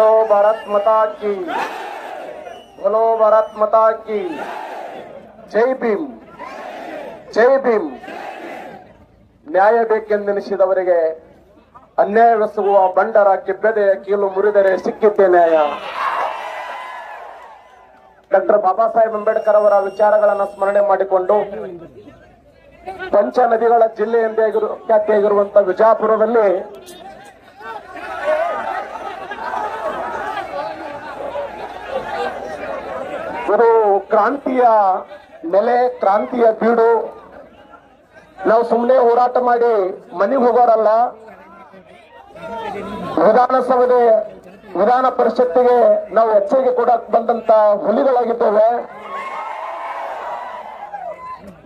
ಭಾರತ್ ಮಾತಾ ಕಿ बोलो भारत माता की ಜೈ ಭೀಮ್ ಜೈ ಭೀಮ್ ನ್ಯಾಯ ಬೇಕೆಂದೆನಿಸಿದವರಿಗೆ ಅನ್ಯಾಯವೆಸಗುವ ಬಂಡರ ಕೆಬ್ಬೆದೆಯ ಕೀಲು ಮುರಿದರೆ ಸಿಕ್ಕಿದ್ದೆ ನ್ಯಾಯ ಡಾಕ್ಟರ್ ಬಾಬಾ ಸಾಹೇಬ್ ಅಂಬೇಡ್ಕರ್ ಅವರ ವಿಚಾರಗಳನ್ನು ಸ್ಮರಣೆ ಮಾಡಿಕೊಂಡು ಪಂಚ ನದಿಗಳ ಜಿಲ್ಲೆ ಎಂದೇ ಆಗಿರು- ಖ್ಯಾತಿಯಾಗಿರುವಂತಹ ವಿಜಾಪುರದಲ್ಲಿ ಇದು ಕ್ರಾಂತಿಯ ನೆಲೆ, ಕ್ರಾಂತಿಯ ಬೀಡು. ನಾವು ಸುಮ್ಮನೆ ಹೋರಾಟ ಮಾಡಿ ಮನೆಗೆ ಹೋಗೋರಲ್ಲ. ವಿಧಾನಸಭೆ ವಿಧಾನ ಪರಿಷತ್ತಿಗೆ ನಾವು ಎಚ್ಚರಿಕೆ ಕೊಡಕ್ ಬಂದಂತ ಹುಲಿಗಳಾಗಿದ್ದೇವೆ.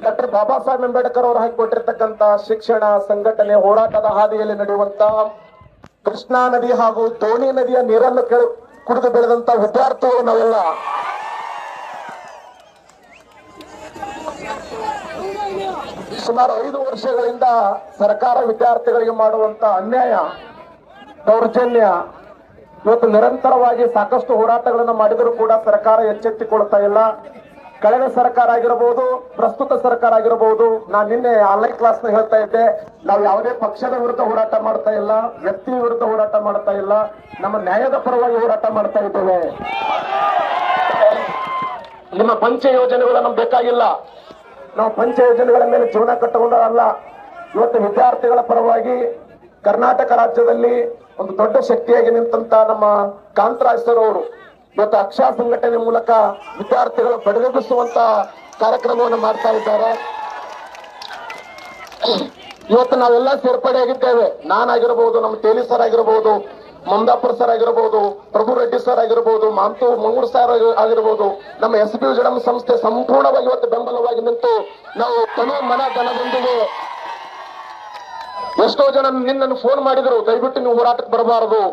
ಡಾಕ್ಟರ್ ಬಾಬಾ ಸಾಹೇಬ್ ಅಂಬೇಡ್ಕರ್ ಅವರು ಹಾಕಿಕೊಟ್ಟಿರ್ತಕ್ಕಂತ ಶಿಕ್ಷಣ ಸಂಘಟನೆ ಹೋರಾಟದ ಹಾದಿಯಲ್ಲಿ ನಡೆಯುವಂತ ಕೃಷ್ಣಾ ನದಿ ಹಾಗೂ ದೋಣಿ ನದಿಯ ನೀರನ್ನು ಕುಡಿದು ಬೆಳೆದಂತ ವಿದ್ಯಾರ್ಥಿಗಳು ನಾವೆಲ್ಲ. ಸುಮಾರು ಐದು ವರ್ಷಗಳಿಂದ ಸರ್ಕಾರ ವಿದ್ಯಾರ್ಥಿಗಳಿಗೆ ಮಾಡುವಂತ ಅನ್ಯಾಯ, ದೌರ್ಜನ್ಯ ಇವತ್ತು ನಿರಂತರವಾಗಿ ಸಾಕಷ್ಟು ಹೋರಾಟಗಳನ್ನು ಮಾಡಿದರೂ ಕೂಡ ಸರ್ಕಾರ ಎಚ್ಚೆತ್ತಿಕೊಳ್ತಾ ಇಲ್ಲ. ಕಳೆದ ಸರ್ಕಾರ ಆಗಿರಬಹುದು ಪ್ರಸ್ತುತ ಸರ್ಕಾರ ಆಗಿರಬಹುದು ನಾನು ನಿನ್ನೆ ಆನ್ಲೈನ್ ಕ್ಲಾಸ್ ಹೇಳ್ತಾ ಇದ್ದೆ, ನಾವು ಯಾವುದೇ ಪಕ್ಷದ ವಿರುದ್ಧ ಹೋರಾಟ ಮಾಡ್ತಾ ಇಲ್ಲ, ವ್ಯಕ್ತಿ ವಿರುದ್ಧ ಹೋರಾಟ ಮಾಡ್ತಾ ಇಲ್ಲ, ನಮ್ಮ ನ್ಯಾಯದ ಪರವಾಗಿ ಹೋರಾಟ ಮಾಡ್ತಾ ಇದ್ದೇವೆ. ನಿಮ್ಮ ಪಂಚ ಯೋಜನೆಗಳು ನಮ್ಗೆ ಬೇಕಾಗಿಲ್ಲ. ನಾವು ಪಂಚ ಯೋಜನೆಗಳ ಮೇಲೆ ಜೀವನ ಕಟ್ಟಿಕೊಂಡಲ್ಲ ಇವತ್ತು ವಿದ್ಯಾರ್ಥಿಗಳ ಪರವಾಗಿ ಕರ್ನಾಟಕ ರಾಜ್ಯದಲ್ಲಿ ಒಂದು ದೊಡ್ಡ ಶಕ್ತಿಯಾಗಿ ನಿಂತಂತ ನಮ್ಮ ಕಾಂತರಾಜ್ ಸರ್ ಅವರು ಇವತ್ತು ಅಕ್ಷ ಸಂಘಟನೆ ಮೂಲಕ ವಿದ್ಯಾರ್ಥಿಗಳು ಬಡಗಿಸುವಂತ ಕಾರ್ಯಕ್ರಮವನ್ನು ಮಾಡ್ತಾ ಇದ್ದಾರೆ. ಇವತ್ತು ನಾವೆಲ್ಲ ಸೇರ್ಪಡೆಯಾಗಿದ್ದೇವೆ. ನಾನಾಗಿರಬಹುದು ನಮ್ಮ ತೇಲಿ ಸರ್ ಆಗಿರಬಹುದು ಮಮದಾಪುರ ಸರ್ ಆಗಿರಬಹುದು ಪ್ರಭು ರೆಡ್ಡಿ ಸರ್ ಆಗಿರಬಹುದು ಮಾಂತು ಮಂಗೂರ್ ಸರ್ ಆಗಿರ್ಬೋದು, ನಮ್ಮ ಎಸ್ ಪಿ ಜಡಂ ಸಂಸ್ಥೆ ಸಂಪೂರ್ಣವಾಗಿ ಇವತ್ತು ಬೆಂಬಲವಾಗಿ ನಿಂತು ನಾವು ತನು ಮನ ಧನದೊಂದಿಗೆ ಎಷ್ಟೋ ಜನ ನಿನ್ನನ್ನು ಫೋನ್ ಮಾಡಿದ್ರು, ದಯವಿಟ್ಟು ನೀವು ಹೋರಾಟಕ್ಕೆ ಬರಬಾರದು.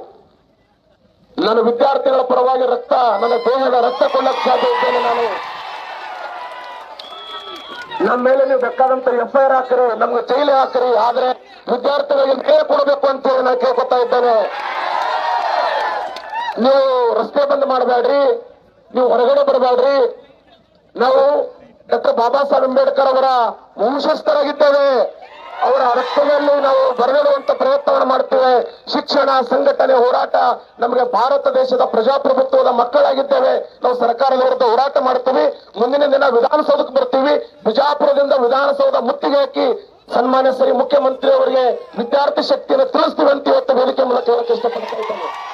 ನನ್ನ ವಿದ್ಯಾರ್ಥಿಗಳ ಪರವಾಗಿ ರಕ್ತ, ನನ್ನ ದೇಹದ ರಕ್ತ ಕೊಳ್ಳಕ್ಕೆ ಸಾಧ್ಯ ಇದ್ದೇನೆ ನಾನು. ನಮ್ಮ ಮೇಲೆ ನೀವು ಬೇಕಾದಂತ ಎಫ್ ಐ ಆರ್ ಹಾಕ್ರಿ, ನಮ್ಗೆ ಜೈಲಿ ಹಾಕ್ರಿ, ಆದ್ರೆ ವಿದ್ಯಾರ್ಥಿಗಳಿಗೆ ಕೊಡಬೇಕು ಅಂತ ಹೇಳಿ ನಾನು ಕೇಳ್ಕೊತಾ ಇದ್ದೇನೆ. ನೀವು ರಸ್ತೆ ಬಂದ್ ಮಾಡಬೇಡ್ರಿ. ನೀವು ಹೊರಗಡೆ ಬರಬೇಡ್ರಿ. ನಾವು ಡಾಕ್ಟರ್ ಬಾಬಾ ಸಾಹೇಬ್ ಅಂಬೇಡ್ಕರ್ ಅವರ ವಂಶಸ್ಥರಾಗಿದ್ದೇವೆ. ಅವರ ರಕ್ತದಲ್ಲಿ ನಾವು ಬರೆದಿಡುವಂತ ಪ್ರಯತ್ನವನ್ನು ಮಾಡ್ತೇವೆ. ಶಿಕ್ಷಣ, ಸಂಘಟನೆ, ಹೋರಾಟ ನಮಗೆ ಭಾರತ ದೇಶದ ಪ್ರಜಾಪ್ರಭುತ್ವದ ಮಕ್ಕಳಾಗಿದ್ದೇವೆ. ನಾವು ಸರ್ಕಾರದ ವಿರುದ್ಧ ಹೋರಾಟ ಮಾಡ್ತೀವಿ. ಮುಂದಿನ ದಿನ ವಿಧಾನಸೌಧಕ್ಕೆ ಬರ್ತೀವಿ. ಬಿಜಾಪುರದಿಂದ ವಿಧಾನಸೌಧ ಮುತ್ತಿಗೆ ಹಾಕಿ ಸನ್ಮಾನ್ಯ ಸರಿ ಮುಖ್ಯಮಂತ್ರಿ ಅವರಿಗೆ ವಿದ್ಯಾರ್ಥಿ ಶಕ್ತಿಯನ್ನು ತಿಳಿಸ್ತೀವಿ ಅಂತ ಇವತ್ತು ವೇದಿಕೆ ಮೂಲಕ ಹೇಳಕ್ಕೆ ಇಷ್ಟಪಡ್ತಾ ಇದ್ದೇನೆ.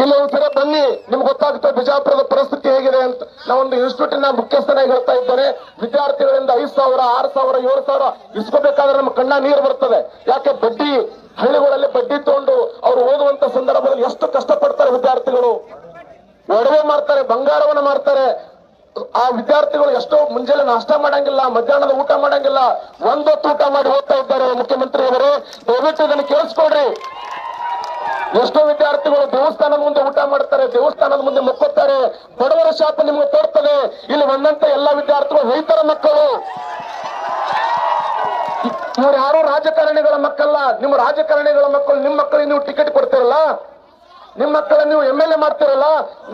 ಇಲ್ಲಿ ಒಂದ್ಸಲ ಬನ್ನಿ. ನಿಮ್ಗೆ ಗೊತ್ತಾಗುತ್ತೆ ಬಿಜಾಪುರದ ಪರಿಸ್ಥಿತಿ ಹೇಗಿದೆ ಅಂತ. ನಾವೊಂದು ಇನ್ಸ್ಟಿಟ್ಯೂಟಿನ ಮುಖ್ಯಸ್ಥನಾಗಿ ಹೇಳ್ತಾ ಇದ್ದೇನೆ. ವಿದ್ಯಾರ್ಥಿಗಳಿಂದ ಐದು ಸಾವಿರ, ಆರು ಸಾವಿರ, ಏಳು ಸಾವಿರ ಇಸ್ಕೋಬೇಕಾದ್ರೆ ನಮ್ಮ ಕಣ್ಣ ನೀರು ಬರ್ತದೆ. ಯಾಕೆ ಬಡ್ಡಿ, ಹಳ್ಳಿಗಳಲ್ಲಿ ಬಡ್ಡಿ ತಗೊಂಡು ಅವ್ರು ಓದುವಂತ ಸಂದರ್ಭದಲ್ಲಿ ಎಷ್ಟು ಕಷ್ಟಪಡ್ತಾರೆ ವಿದ್ಯಾರ್ಥಿಗಳು? ಒಡವೆ ಮಾಡ್ತಾರೆ ಬಂಗಾರವನ್ನ ಮಾಡ್ತಾರೆ ಆ ವಿದ್ಯಾರ್ಥಿಗಳು ಎಷ್ಟೋ ಮುಂಜಾನೆ ನಾಷ್ಟ ಮಾಡಂಗಿಲ್ಲ, ಮಧ್ಯಾಹ್ನದ ಊಟ ಮಾಡಂಗಿಲ್ಲ. ಒಂದೊತ್ತು ಊಟ ಮಾಡಿ ಹೋಗ್ತಾ ಇದ್ದಾರೆ ಮುಖ್ಯಮಂತ್ರಿ ಅವರು ದಯವಿಟ್ಟು ಇದನ್ನು ಕೇಳಿಸ್ಕೊಡ್ರಿ ಎಷ್ಟೋ ವಿದ್ಯಾರ್ಥಿಗಳು ದೇವಸ್ಥಾನದ ಮುಂದೆ ಊಟ ಮಾಡ್ತಾರೆ, ದೇವಸ್ಥಾನದ ಮುಂದೆ ಮುಕ್ಕೋತಾರೆ. ಬಡವರ ಶಾಪ ನಿಮ್ಗೆ ತೋರ್ತದೆ. ಇಲ್ಲಿ ಬಂದಂತ ಎಲ್ಲಾ ವಿದ್ಯಾರ್ಥಿಗಳು ರೈತರ ಮಕ್ಕಳು. ಇವ್ರು ಯಾರು ರಾಜಕಾರಣಿಗಳ ಮಕ್ಕಲ್ಲ ನಿಮ್ಮ ರಾಜಕಾರಣಿಗಳ ಮಕ್ಕಳು, ನಿಮ್ಮ ಮಕ್ಕಳಿಗೆ ನೀವು ಟಿಕೆಟ್ ಕೊಡ್ತೀರಲ್ಲ? ನಿಮ್ಮ ಮಕ್ಕಳ ನೀವು ಎಂ ಎಲ್ ಎ ಮಾಡ್ತಿರಲ್ಲ?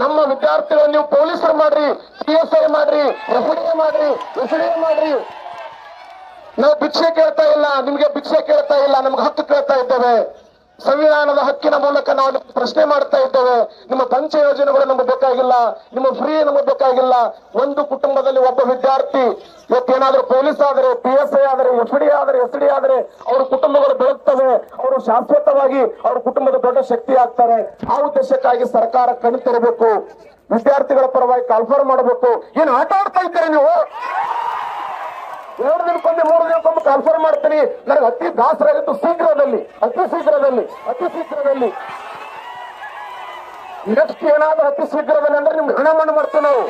ನಮ್ಮ ವಿದ್ಯಾರ್ಥಿಗಳು ನೀವು ಪೊಲೀಸರು ಮಾಡ್ರಿ, ಸಿ ಎಸ್ ಐ ಮಾಡ್ರಿ, ಎಫ್ ಡಿ ಎ ಮಾಡ್ರಿ ಎಸ್ ಡಿ ಎ ಮಾಡ್ರಿ. ನಾವು ಭಿಕ್ಷೆ ಕೇಳ್ತಾ ಇಲ್ಲ, ನಿಮ್ಗೆ ಭಿಕ್ಷೆ ಕೇಳ್ತಾ ಇಲ್ಲ, ನಮ್ಗೆ ಹತ್ತು ಕೇಳ್ತಾ ಇದ್ದೇವೆ. ಸಂವಿಧಾನದ ಹಕ್ಕಿನ ಮೂಲಕ ನಾವು ಪ್ರಶ್ನೆ ಮಾಡ್ತಾ ಇದ್ದೇವೆ. ನಿಮ್ಮ ಪಂಚ ಯೋಜನೆಗಳು ನಮಗೆ ಬೇಕಾಗಿಲ್ಲ. ನಿಮ್ಮ ಫ್ರೀ ನಮಗೆ ಬೇಕಾಗಿಲ್ಲ. ಒಂದು ಕುಟುಂಬದಲ್ಲಿ ಒಬ್ಬ ವಿದ್ಯಾರ್ಥಿ, ಇವತ್ತೇನಾದ್ರೂ ಪೊಲೀಸ್ ಆದ್ರೆ, ಪಿ ಎಸ್ ಐ ಆದ್ರೆ, ಎಫ್ ಡಿ ಆದ್ರೆ, ಎಸ್ ಡಿ ಆದ್ರೆ, ಅವ್ರ ಕುಟುಂಬಗಳು ಬೆಳಗ್ತವೆ. ಅವರು ಶಾಶ್ವತವಾಗಿ ಅವ್ರ ಕುಟುಂಬದ ದೊಡ್ಡ ಶಕ್ತಿ ಆಗ್ತಾರೆ. ಆ ಉದ್ದೇಶಕ್ಕಾಗಿ ಸರ್ಕಾರ ಕಣ್ ತೆರಬೇಕು. ವಿದ್ಯಾರ್ಥಿಗಳ ಪರವಾಗಿ ಕಾಲ್ಫರ್ ಮಾಡಬೇಕು. ಏನ್ ಆಟ ಆಡ್ತಾ ಇದ್ದಾರೆ ನೀವು? ಮೂರು ದಿನಕ್ಕೊಮ್ಮೆ ಮೂರು ದಿನಕ್ಕೊಮ್ಮೆ ಕನ್ಫರ್ಮ್ ಮಾಡ್ತೀನಿ. ನನಗೆ ಅತಿ ದಾಸರಾಗಿತ್ತು ಶೀಘ್ರದಲ್ಲಿ, ಅತಿ ಶೀಘ್ರದಲ್ಲಿ ಅತಿ ಶೀಘ್ರದಲ್ಲಿ. ನೆಕ್ಸ್ಟ್ ಏನಾದ್ರೂ ಅತಿ ಶೀಘ್ರದಲ್ಲಿ ಅಂದ್ರೆ ನಿಮ್ಗೆ ಹಣ ಮಣ್ಣು ಮಾಡ್ತೀವಿ ನಾವು.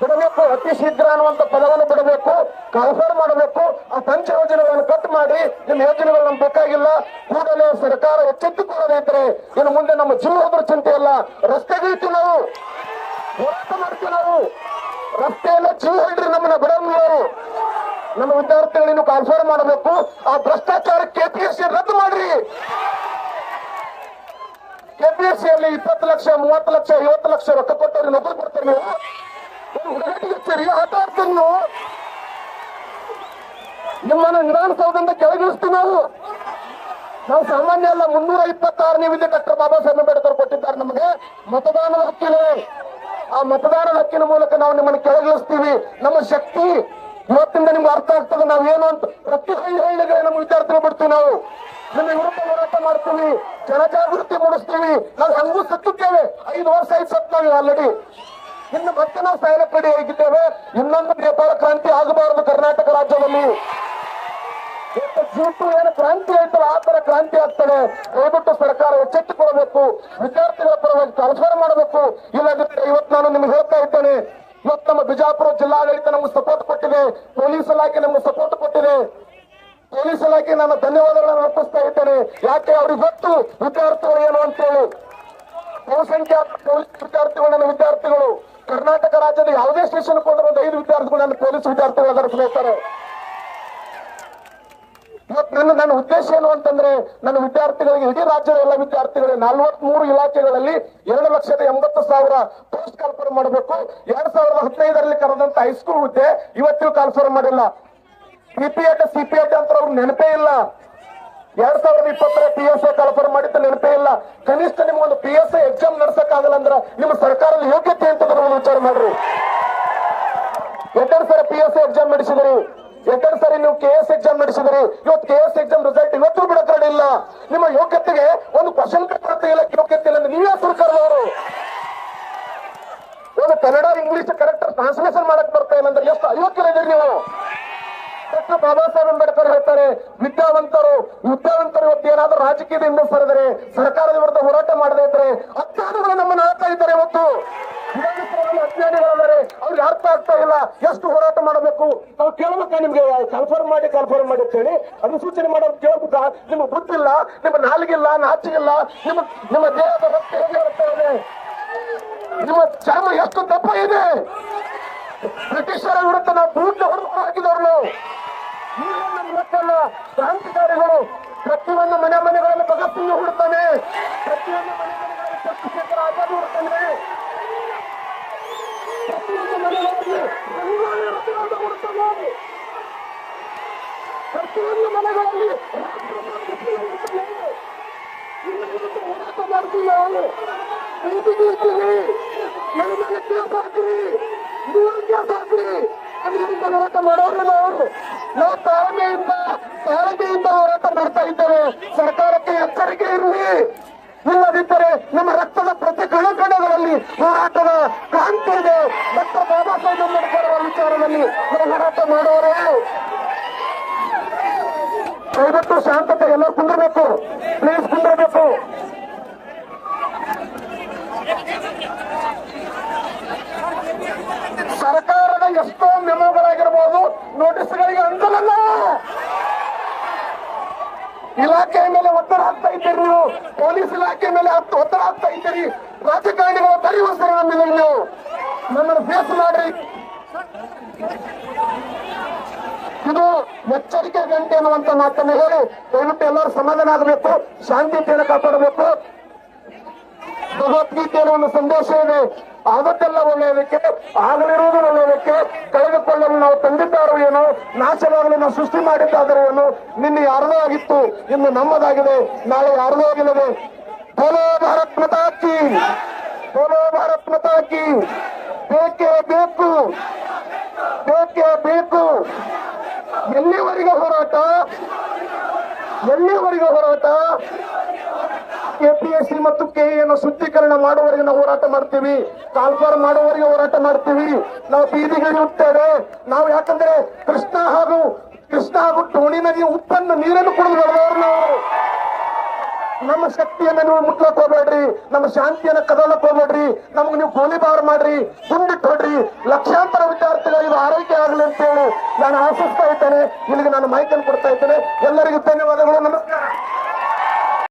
ಬಿಡಬೇಕು, ಅತಿ ಶೀಘ್ರ ಅನ್ನುವಂತ ಪದವನ್ನು ಬಿಡಬೇಕು ಕನ್ಫರ್ಮ್ ಮಾಡಬೇಕು. ಆ ಪಂಚ ಯೋಜನೆಗಳನ್ನು ಕಟ್ ಮಾಡಿ, ನಿಮ್ಮ ಯೋಜನೆಗಳು ನಮ್ಗೆ ಬೇಕಾಗಿಲ್ಲ. ಕೂಡಲೇ ಸರ್ಕಾರ ಎಚ್ಚೆತ್ತುಕೊಳ್ಳದೇ ಇದ್ರೆ, ಇನ್ನು ಮುಂದೆ ನಮ್ಮ ಜೀವ ಹೋದ್ರ ಚಿಂತೆ ಇಲ್ಲ. ಇತ್ತು ನಾವು ಹೋರಾಟ ಮಾಡ್ತೀವಿ ನಾವು. ರಸ್ತೆಯನ್ನ ಚೀ ಹಿಡ್ರಿ ನಮ್ಮನ್ನ ಬಿಡಂಗಿಲ್ಲ ನಮ್ಮ ವಿದ್ಯಾರ್ಥಿಗಳನ್ನು ಕಾನ್ಫರ್ ಮಾಡಬೇಕು. ಆ ಭ್ರಷ್ಟಾಚಾರ ಕೆಪಿಎಸ್ಸಿ ರದ್ದು ಮಾಡ್ರಿ. ಕೆಪಿಎಸ್ಸಿಯಲ್ಲಿ ಇಪ್ಪತ್ತು ಲಕ್ಷ, ಮೂವತ್ತು ಲಕ್ಷ, ಐವತ್ತು ಲಕ್ಷ ರೊಕ್ಕ ಕೊಟ್ಟವ್ರಿಗೆ ನೌಕರಿ ಕೊಡ್ತಾರೆ ನೀವು. ಒಂದು ಹುಡುಗಾಟಿಗೆ ಸರಿ ಆಟ ಆಡ್ತೀನಿ ನೀವು ನಿಮ್ಮನ್ನ ವಿಧಾನಸೌಧದಿಂದ ಕೆಳಗಿಳಿಸ್ತೀವಿ ನಾವು. ನಾವು ಸಾಮಾನ್ಯ ಅಲ್ಲ, ಮುನ್ನೂರ ಇಪ್ಪತ್ತಾರನೇ ವಿಧಿ ಡಾಕ್ಟರ್ ಬಾಬಾ ಸಾಹೇಬ್ ಅಂಬೇಡ್ಕರ್ ಕೊಟ್ಟಿದ್ದಾರೆ ನಮಗೆ. ಮತದಾನದ ಹಕ್ಕಿದೆ. ಆ ಮತದಾನದ ಹಕ್ಕಿನ ಮೂಲಕ ನಾವು ನಿಮ್ಮನ್ನು ಕೆಳಗಿಳಿಸ್ತೀವಿ. ನಮ್ಮ ಶಕ್ತಿ ಇವತ್ತಿಂದ ನಿಮ್ಗೆ ಅರ್ಥ ಆಗ್ತದೆ. ನಾವೇನು ಅಂತ ಪ್ರತಿ ಹಳ್ಳಿ ಹಳ್ಳಿಗೆ ನಮ್ಮ ವಿದ್ಯಾರ್ಥಿಗಳು ಬಿಡ್ತೀವಿ ನಾವು. ನಿಮ್ಮ ವಿರುದ್ಧ ಹೋರಾಟ ಮಾಡ್ತೀವಿ. ಜನಜಾಗೃತಿ ಮೂಡಿಸ್ತೀವಿ. ನಾವು ಹಂಗೂ ಸತ್ತುತ್ತೇವೆ. ಐದು ವರ್ಷ ಐದು ಸತ್ತು ನಾವು ಆಲ್ರೆಡಿ ಇನ್ನು ಮತ್ತೆ ನಾವು ಕಡೆ ಆಗಿದ್ದೇವೆ. ಇನ್ನೊಂದು ನೇಪಾಳ ಕ್ರಾಂತಿ ಆಗಬಾರದು ಕರ್ನಾಟಕ ರಾಜ್ಯದಲ್ಲಿ. ಜೀಟು ಏನು ಕ್ರಾಂತಿ ಆಯ್ತಲ್ಲ? ಆ ತರ ಕ್ರಾಂತಿ ಆಗ್ತದೆ. ದಯವಿಟ್ಟು ಸರ್ಕಾರ ಎಚ್ಚೆತ್ತುಕೊಳ್ಬೇಕು ವಿದ್ಯಾರ್ಥಿಗಳ ಪರವಾಗಿ ಟ್ರಾನ್ಸ್ಫರ್ ಮಾಡಬೇಕು. ಇಲ್ಲದಿದ್ದರೆ ಇವತ್ತು ನಾನು ನಿಮ್ಗೆ ಹೇಳ್ತಾ ಇದ್ದೇನೆ, ಇವತ್ತು ನಮ್ಮ ಬಿಜಾಪುರ ಜಿಲ್ಲಾಡಳಿತ ನಮ್ಗೆ ಸಪೋರ್ಟ್ ಕೊಟ್ಟಿದೆ, ಪೊಲೀಸ್ ಇಲಾಖೆ ನಮ್ಗೆ ಸಪೋರ್ಟ್ ಕೊಟ್ಟಿದೆ. ಪೊಲೀಸ್ ಇಲಾಖೆ ನಾನು ಧನ್ಯವಾದಗಳನ್ನು ಅರ್ಪಿಸ್ತಾ ಇದ್ದೇನೆ. ಯಾಕೆ ಅವ್ರಿಗೆ ಗೊತ್ತು? ವಿದ್ಯಾರ್ಥಿಗಳು ಏನು ಅಂತೇಳಿ. ಬಹುಸಂಖ್ಯಾತ ಪೊಲೀಸ್ ವಿದ್ಯಾರ್ಥಿಗಳು ನನ್ನ ವಿದ್ಯಾರ್ಥಿಗಳು. ಕರ್ನಾಟಕ ರಾಜ್ಯದ ಯಾವುದೇ ಸ್ಟೇಷನ್ ಹೋದ್ರೆ ಒಂದು ಐದು ವಿದ್ಯಾರ್ಥಿಗಳು ನನ್ನ ಪೊಲೀಸ್ ವಿದ್ಯಾರ್ಥಿಗಳು ಅದರ ಇವತ್ತು ನನ್ನ ನನ್ನ ಉದ್ದೇಶ ಏನು ಅಂತಂದ್ರೆ ನನ್ನ ವಿದ್ಯಾರ್ಥಿಗಳಿಗೆ ಇಡೀ ರಾಜ್ಯದ ಎಲ್ಲ ವಿದ್ಯಾರ್ಥಿಗಳಿಗೆ ನಲವತ್ಮೂರು ಇಲಾಖೆಗಳಲ್ಲಿ ಎರಡು ಲಕ್ಷದ ಎಂಬತ್ತು ಸಾವಿರ ಪೋಸ್ಟ್ ಕಾಲ್ಫರ್ ಮಾಡಬೇಕು. ಎರಡ್ ಸಾವಿರದ ಹದಿನೈದರಲ್ಲಿ ಕರೆದಂತ ಹೈಸ್ಕೂಲ್ ಹುದ್ದೆ ಇವತ್ತಿಗೂ ಕಾಲ್ಫರ್ ಮಾಡಿಲ್ಲ. ಪಿಪಿಎಟ್ ಸಿಪಿಎಟ್ ಅಂತ ಅವ್ರಿಗೆ ನೆನಪೇ ಇಲ್ಲ. ಎರಡ್ ಸಾವಿರದ ಇಪ್ಪತ್ತರ ಪಿ ಎಸ್ ಐ ಕಾಲ್ಫರ್ ಮಾಡಿದ್ದ ನೆನಪೇ ಇಲ್ಲ. ಕನಿಷ್ಠ ನಿಮ್ಗೊಂದು ಪಿ ಎಸ್ ಐ ಎಕ್ಸಾಮ್ ನಡ್ಸಕ್ಕಾಗಲ್ಲ ಅಂದ್ರೆ ನಿಮ್ಮ ಸರ್ಕಾರದ ಯೋಗ್ಯತೆ ಅಂತ ವಿಚಾರ ಮಾಡ್ರಿ ಎರಡ್ ಸರಿ ಪಿ ಎಸ್ ಐ ಎಕ್ಸಾಮ್ ನಡೆಸಿದ್ರಿ ಎರಡ್ ಸರಿ ನೀವು ಕೆ ಎಸ್ ಎಕ್ಸಾಮ್ ನಡೆಸಿದ್ರಿ ಇವತ್ತು ಕೆ ಎಸ್ ಎಕ್ಸಾಮ್ ರಿಸಲ್ಟ್ ಇವತ್ತು ಬಿಡಕ್ ready ಇಲ್ಲ ನಿಮ್ಮ ಯೋಗ್ಯತೆಗೆ ಒಂದು ಕ್ವಶನ್ ಪೇಪರ್ ತೆಗಿಲಕ್ಕೆ ಯೋಗ್ಯತೆ ಇಲ್ಲ ಅಂದ್ರೆ ನೀವೇ ಸರ್ಕಾರದವರು ಒಂದು ಕನ್ನಡ ಇಂಗ್ಲಿಷ್ ಕರೆಕ್ಟ್ ಟ್ರಾನ್ಸ್ಲೇಷನ್ ಮಾಡಕ್ ಬರ್ತಾ ಇಲ್ಲ ಅಂದ್ರೆ ಎಷ್ಟು ಅಯೋಗ್ಯರಿದ್ದೀರಿ ನೀವು ಡಾಕ್ಟರ್ ಬಾಬಾ ಸಾಹೇಬ್ ಅಂಬೇಡ್ಕರ್ ಹೇಳ್ತಾರೆ. ವಿದ್ಯಾವಂತರು ವಿದ್ಯಾವಂತರು ಇವತ್ತು ಏನಾದ್ರೂ ರಾಜಕೀಯದಿಂದ ಸರಿದರೆ, ಸರ್ಕಾರದ ವಿರುದ್ಧ ಹೋರಾಟ ಮಾಡದೇ ಇದ್ರೆ ಅಜ್ಞಾನಿಗಳು ನಮ್ಮನ್ನು ಆಳ್ತಾ ಇದ್ದಾರೆ ಇವತ್ತು. ಅಜ್ಞಾನಿಗಳಾದರೆ ಅವ್ರಿಗೆ ಅರ್ಥ ಆಗ್ತಾ ಇಲ್ಲ. ಎಷ್ಟು ಹೋರಾಟ ಮಾಡಬೇಕು? ನಾವು ಕೇಳ್ಬೇಕಾ ನಿಮ್ಗೆ? ಕನ್ಫರ್ಮ್ ಮಾಡಿ ಕನ್ಫರ್ಮ್ ಮಾಡಿ ಅಂತ ಹೇಳಿ. ಅನುಸೂಚನೆ ಮಾಡೋದು ಕೇಳ್ಬೇಕಾ? ನಿಮ್ಗೆ ಬುದ್ಧಿಲ್ಲ ನಿಮ್ಮ ನಾಲಿಗಿಲ್ಲ, ನಾಚಿಗಿಲ್ಲ, ನಿಮ್ಮ ನಿಮ್ಮ ದೇಹದ ರಕ್ತ ಹೇಗೆ ಬರ್ತಾ ಇದೆ ನಿಮ್ಮ ಚರ್ಮ ಎಷ್ಟು ದಪ್ಪ ಇದೆ? ಬ್ರಿಟಿಷರ ವಿರುದ್ಧ ನಾವು ಬೂಟ್ನ ಹೊಡೆದು ಹಾಕಿದವರು ನಾವು ನೀವು ನಮ್ಮ ಮಕ್ಕಳ, ಕ್ರಾಂತಿಕಾರಿಗಳು ಪ್ರತಿಯೊಂದು ಮನೆ ಮನೆಗಳಲ್ಲಿ ಭಗತ್ ಸಿಂಗ್ ಹುಡುಕ್ತಾನೆ ಪ್ರತಿಯೊಂದು ಮನೆ ಮನೆಗಳಲ್ಲಿ ಚಂದ್ರಶೇಖರ ಆಜಾದ್ ಹುಡುಕ್ತಾನೆ ಪ್ರತಿಯೊಂದು ಮನೆಗಳಲ್ಲಿ ಬೆಂಗಾಲಿ ರತ್ನಾಕರ್ ಹುಡುಕ್ತಾನೆ ಪ್ರತಿಯೊಂದು ಮನೆಗಳಲ್ಲಿ ರಾಷ್ಟ್ರಪತಿ ಹುಡುಕ್ತಾನೆ. ನಿಮ್ಮ ವಿರುದ್ಧ ಹೋರಾಟ ಮಾಡ್ತೀವಿ ನಾವು. ಬೀದಿಗೆ ಇದ್ದೀವಿ ಮನೆ ಮನೆ ಕೇಸ್ ಹಾಕ್ರಿ. ನೀವು ಕೇಸ್ ಹಾಕ್ರಿ. ಅದರಿಂದ ಹೋರಾಟ ಮಾಡೋರು ನಾವು. ನಾವು ತಾಳ್ಮೆಯಿಂದ ತಾಳ್ಮೆಯಿಂದ ಹೋರಾಟ ಮಾಡ್ತಾ ಇದ್ದೇವೆ. ಸರ್ಕಾರಕ್ಕೆ ಎಚ್ಚರಿಕೆ ಇರಲಿ. ಇಲ್ಲದಿದ್ದರೆ ನಮ್ಮ ರಕ್ತದ ಪ್ರತಿ ಕಣ ಕಣಗಳಲ್ಲಿ ಹೋರಾಟದ ಕ್ರಾಂತಿ ಇದೆ. ಡಾಕ್ಟರ್ ಬಾಬಾ ಸಾಹೇಬ್ ಅಂಬೇಡ್ಕರ್ ಅವರ ವಿಚಾರದಲ್ಲಿ ನಾವು ಹೋರಾಟ ಮಾಡುವವರು ದಯವಿಟ್ಟು ಶಾಂತತೆ ಎಲ್ಲ ಕುಂದಿರಬೇಕು. ಪ್ಲೀಸ್ ಕುಂದಿರಬೇಕು. ಸರ್ಕಾರದ ಎಷ್ಟೋ ಮೆಮೋಗಳಾಗಿರ್ಬೋದು ನೋಟಿಸ್ಗಳಿಗೆ ಅಂದಲಲ್ಲ ಇಲಾಖೆಯ ಮೇಲೆ ಒತ್ತಡ ಹಾಕ್ತಾ ಇದ್ದೀರಿ ನೀವು. ಪೊಲೀಸ್ ಇಲಾಖೆ ಮೇಲೆ ಒತ್ತಡ ಹಾಕ್ತಾ ಇದ್ದೀರಿ. ರಾಜಕಾರಣಿಗಳ ಪರಿವರ್ತನೆ ಮೇಲೆ ನೀವು. ನಮ್ಮನ್ನು ಫೇಸ್ ಮಾಡ್ರಿ. ಇದು ಎಚ್ಚರಿಕೆ ಗಂಟೆ ಅನ್ನುವಂತ ಮಾತನ್ನು ಹೇಳಿ, ದಯವಿಟ್ಟು ಎಲ್ಲರೂ ಸಮಾಧಾನ ಆಗಬೇಕು, ಶಾಂತಿಯನ್ನು ಕಾಪಾಡಬೇಕು. ಭಗವದ್ಗೀತೆಯಲ್ಲಿ ಒಂದು ಸಂದೇಶ ಇದೆ. ಆಗುತ್ತೆಲ್ಲ ಒಳ್ಳೆಯದಕ್ಕೆ, ಆಗಲಿರುವುದು ಒಳ್ಳೆಯದಕ್ಕೆ, ಕಳೆದುಕೊಳ್ಳಲು ನಾವು ತಂದಿದ್ದಾರೋ ಏನೋ, ನಾಶವಾಗಲು ನಾವು ಸೃಷ್ಟಿ ಮಾಡಿದ್ದಾದರೂ ಏನೋ, ನಿನ್ನೆ ಯಾರದೋ ಆಗಿತ್ತು, ಇನ್ನು ನಮ್ಮದಾಗಿದೆ, ನಾಳೆ ಯಾರದೋ ಆಗಿಲ್ಲದೆ ಬೋಲೋ ಭಾರತ್ ಮತಾಕಿ ಬೋಲೋ ಭಾರತ್ ಮತಾಕಿ ಬೇಕೇ ಬೇಕು! ಬೇಕೇ ಬೇಕು! ಎಲ್ಲಿವರೆಗೆ ಹೋರಾಟ? ಎಲ್ಲಿವರೆಗೆ ಹೋರಾಟ? ಕೆಪಿಎಸ್ಸಿ ಮತ್ತು ಕೆಎನ್ನು ಶುದ್ಧೀಕರಣ ಮಾಡುವವರೆಗೆ ನಾವು ಹೋರಾಟ ಮಾಡ್ತೀವಿ. ಕಾಲ್ಫಾರ್ ಮಾಡುವವರಿಗೆ ಹೋರಾಟ ಮಾಡ್ತೀವಿ. ನಾವು ಬೀದಿಗೆ ಇಳಿಯುತ್ತೇವೆ ನಾವು ಯಾಕಂದ್ರೆ ಕೃಷ್ಣ ಹಾಗೂ ಕೃಷ್ಣ ಹಾಗೂ ಟೋಣಿ ನದಿಯ ಉಪ್ಪನ್ನು ನೀರನ್ನು ಕುಡಿದು ನಾವು. ನಮ್ಮ ಶಕ್ತಿಯನ್ನ ನೀವು ಮುಟ್ಲಕ್ ನಮ್ಮ ಶಾಂತಿಯನ್ನ ಕದಲಕ್ ಹೋಗ್ಬೇಡ್ರಿ. ನಮ್ಗೆ ನೀವು ಗೋಲಿಬಾರ್ ಮಾಡ್ರಿ. ಗುಂಡಿಟ್ಟು ಹೊಡ್ರಿ. ಲಕ್ಷಾಂತರ ವಿದ್ಯಾರ್ಥಿಗಳು ಇದು ಆರೈಕೆ ಆಗಲಿ ಅಂತ ಹೇಳಿ ನಾನು ಆಶಿಸ್ತಾ ಇದ್ದೇನೆ. ಇಲ್ಲಿಗೆ ನಾನು ಮಾಹಿತಿಯನ್ನು ಕೊಡ್ತಾ ಇದ್ದೇನೆ. ಎಲ್ಲರಿಗೂ ಧನ್ಯವಾದಗಳು.